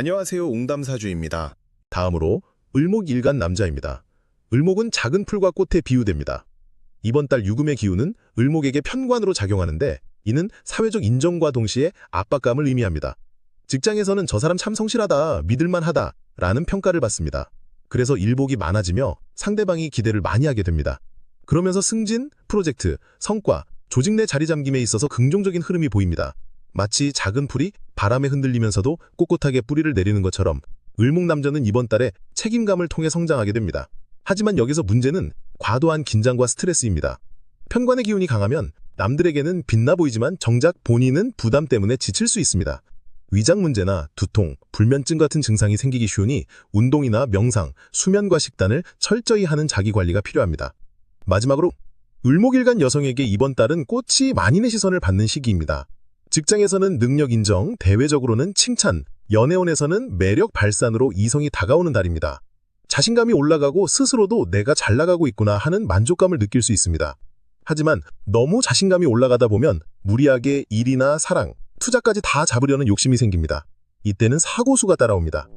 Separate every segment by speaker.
Speaker 1: 안녕하세요. 옹담사주입니다.
Speaker 2: 다음으로 을목일간 남자입니다. 을목은 작은 풀과 꽃에 비유됩니다. 이번 달 유금의 기운은 을목에게 편관으로 작용하는데 이는 사회적 인정과 동시에 압박감을 의미합니다. 직장에서는 저 사람 참 성실하다, 믿을만하다 라는 평가를 받습니다. 그래서 일복이 많아지며 상대방이 기대를 많이 하게 됩니다. 그러면서 승진, 프로젝트, 성과, 조직 내 자리 잠김에 있어서 긍정적인 흐름이 보입니다. 마치 작은 풀이 바람에 흔들리면서도 꼿꼿하게 뿌리를 내리는 것처럼 을목 남자는 이번 달에 책임감을 통해 성장하게 됩니다. 하지만 여기서 문제는 과도한 긴장과 스트레스입니다. 편관의 기운이 강하면 남들에게는 빛나 보이지만 정작 본인은 부담 때문에 지칠 수 있습니다. 위장 문제나 두통, 불면증 같은 증상이 생기기 쉬우니 운동이나 명상, 수면과 식단을 철저히 하는 자기 관리가 필요합니다. 마지막으로 을목일간 여성에게 이번 달은 꽃이 만인의 시선을 받는 시기입니다. 직장에서는 능력 인정, 대외적으로는 칭찬, 연애원에서는 매력 발산으로 이성이 다가오는 달입니다. 자신감이 올라가고 스스로도 내가 잘 나가고 있구나 하는 만족감을 느낄 수 있습니다. 하지만 너무 자신감이 올라가다 보면 무리하게 일이나 사랑, 투자까지 다 잡으려는 욕심이 생깁니다. 이때는 사고수가 따라옵니다.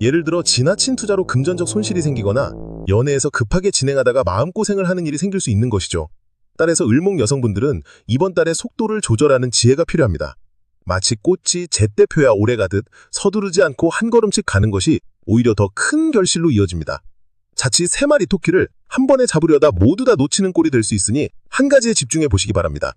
Speaker 2: 예를 들어 지나친 투자로 금전적 손실이 생기거나 연애에서 급하게 진행하다가 마음고생을 하는 일이 생길 수 있는 것이죠. 딸에서 을목 여성분들은 이번 달에 속도를 조절하는 지혜가 필요합니다. 마치 꽃이 제때표야 오래 가듯 서두르지 않고 한 걸음씩 가는 것이 오히려 더 큰 결실로 이어집니다. 자칫 세 마리 토끼를 한 번에 잡으려다 모두 다 놓치는 꼴이 될 수 있으니 한 가지에 집중해 보시기 바랍니다.